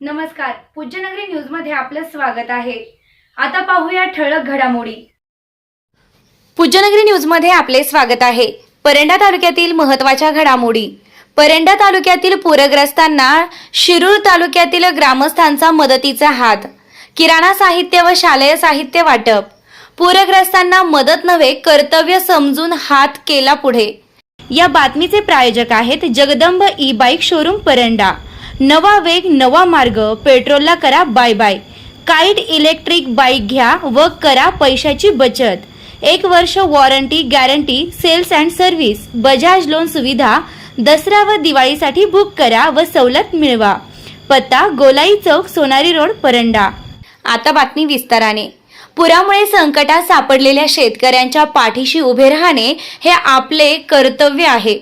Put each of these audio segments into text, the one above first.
नमस्कार पूज्यनगरी न्यूजमध्ये आपलं स्वागत आहे. आता पाहूया ठळक घडामोडी. पूज्यनगरी न्यूजमध्ये आपले स्वागत आहे. परंडा तालुक्यातील महत्त्वाच्या घडामोडी. परंडा तालुक्यातील पूरग्रस्तांना शिरूर तालुक्यातील ग्रामस्थांचा मदतीचा हात. किराणा साहित्य व शालेय साहित्य वाटप. पूरग्रस्तांना मदत नव्हे कर्तव्य समजून हात केला पुढे. या बातमीचे प्रायोजक आहेत Jagdamb e bike showroom Paranda. नवा वेग नवा मार्ग पेट्रोलला करा bye bye. Kite electric bike घ्या व करा पैशाची बचत. एक वर्ष warranty guarantee sales and service Bajaj loan सुविधा दसरा व दिवाळीसाठी बुक करा व सवलत मिळवा. पत्ता गोलाई चौक सोनारी रोड परंडा. आता बातमी विस्ताराने. पुरामुळे संकटात सापडलेल्या शेतकऱ्यांच्या पाठीशी उभे राहणे हे आपले कर्तव्य आहे.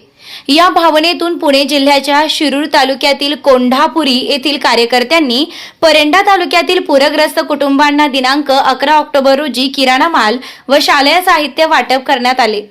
या भावनेतून पुणे जिल्ह्याच्या शिरूर तालुक्यातील कोंढापुरी येथील कार्यकर्त्यांनी परंडा तालुक्यातील पूरग्रस्त कुटुंबांना दिनांक अकरा ऑक्टोबर रोजी किराणा माल व शालेय साहित्य वाटप करण्यात आले.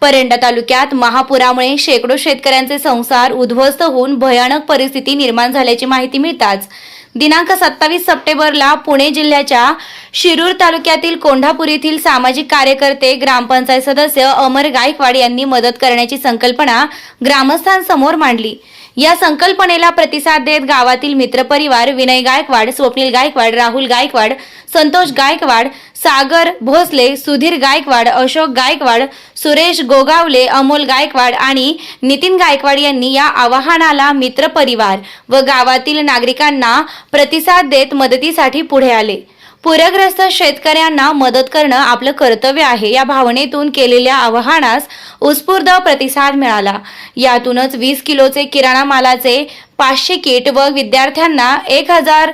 परंडा तालुक्यात महापुरामुळे शेकडो शेतकऱ्यांचे संसार उद्ध्वस्त होऊन भयानक परिस्थिती निर्माण झाल्याची माहिती मिळताच दिनांक सत्तावीस सप्टेंबरला पुणे जिल्ह्याच्या शिरूर तालुक्यातील कोंढापूर येथील सामाजिक कार्यकर्ते ग्रामपंचायत सदस्य अमर गायकवाड यांनी मदत करण्याची संकल्पना ग्रामस्थांसमोर मांडली. या संकल्पनेला प्रतिसाद देत गावातील मित्रपरिवार विनय गायकवाड स्वप्नील गायकवाड राहुल गायकवाड संतोष गायकवाड सागर भोसले सुधीर गायकवाड अशोक गायकवाड सुरेश गोगावले अमोल गायकवाड आणि नितीन गायकवाड यांनी या आवाहनाला मित्रपरिवार व गावातील नागरिकांना प्रतिसाद देत मदतीसाठी पुढे आले. पूरग्रस्त शेतकऱ्यांना मदत करणं आपलं कर्तव्य आहे. या भावनेतून केलेल्या आवाहनास उत्स्फूर्त प्रतिसाद मिळाला. यातूनच वीस किलोचे किराणा मालाचे पाचशे किट व विद्यार्थ्यांना एक हजार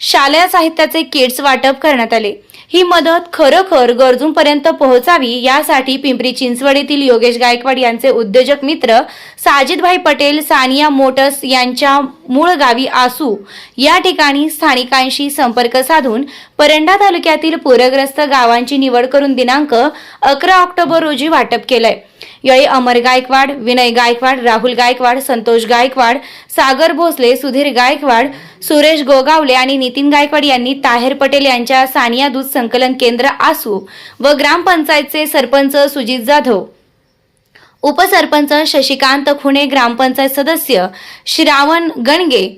शालेय साहित्याचे किट्स वाटप करण्यात आले. ही मदत खरोखर गरजूंपर्यंत पोहोचावी यासाठी पिंपरी चिंचवड येथील योगेश गायकवाड यांचे उद्योजक मित्र साजिदभाई पटेल सानिया मोटर्स यांच्या मूळ गावी आसू या ठिकाणी स्थानिकांशी संपर्क साधून परंडा तालुक्यातील पूरग्रस्त गावांची निवड करून दिनांक अकरा ऑक्टोबर रोजी वाटप केलंय. यावेळी अमर गायकवाड विनय गायकवाड राहुल गायकवाड संतोष गायकवाड सागर भोसले सुधीर गायकवाड सुरेश गोगावले आणि नितीन गायकवाड यांनी ताहेर पटेल यांच्या सानिया दूध संकलन केंद्र आसू व ग्रामपंचायतचे सरपंच सुजित जाधव. उपसरपंच शशिकांत खुणे ग्रामपंचायत सदस्य श्रावण गणगे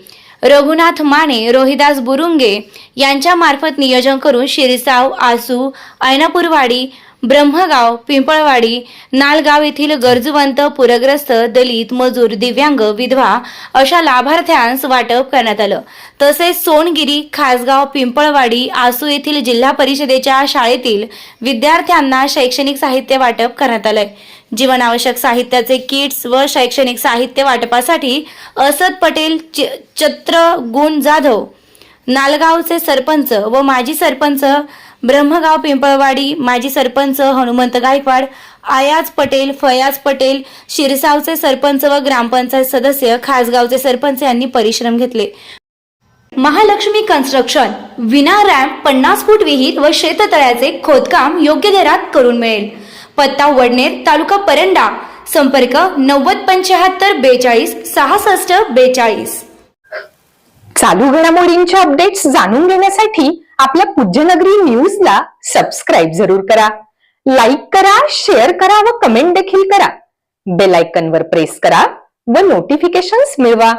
रघुनाथ माने रोहिदास बुरुंगे यांच्यामार्फत नियोजन करून शिरसाव आसू ऐनापूरवाडी ब्रह्मगाव पिंपळवाडी नालगाव येथील गरजवंत पूरग्रस्त दलित मजूर दिव्यांग विधवा अशा लाभार्थ्यांस वाटप करण्यात आलं. तसेच सोनगिरी खासगाव पिंपळवाडी आसू येथील जिल्हा परिषदेच्या शाळेतील विद्यार्थ्यांना शैक्षणिक साहित्य वाटप करण्यात आलंय. जीवनावश्यक साहित्याचे किट्स व शैक्षणिक साहित्य वाटपासाठी असद पटेल च- चत्रगुण जाधव नालगावचे सरपंच व माजी सरपंच ब्रह्मगाव पिंपळवाडी माजी सरपंच हनुमंत गायकवाड आयाज पटेल फयाज पटेल शिरसावचे सरपंच व ग्रामपंचायत सदस्य खासगावचे सरपंच यांनी परिश्रम घेतले. महालक्ष्मी कन्स्ट्रक्शन विना रॅम्प पन्नास फूट विहीर व शेततळ्याचे खोदकाम योग्य दरात करून मिळेल. पत्ता वडनेर तालुका परंडा संपर्क नव्वद पंच्याहत्तर बेचाळीस सहासष्ट बेचाळीस. चालू घडामोडींच्या अपडेट्स जाणून घेण्यासाठी आपल्या पूज्यनगरी न्यूजला सबस्क्राईब जरूर करा. लाईक करा शेअर करा व कमेंट देखील करा. बेल आयकनवर प्रेस करा व नोटिफिकेशन्स मिळवा.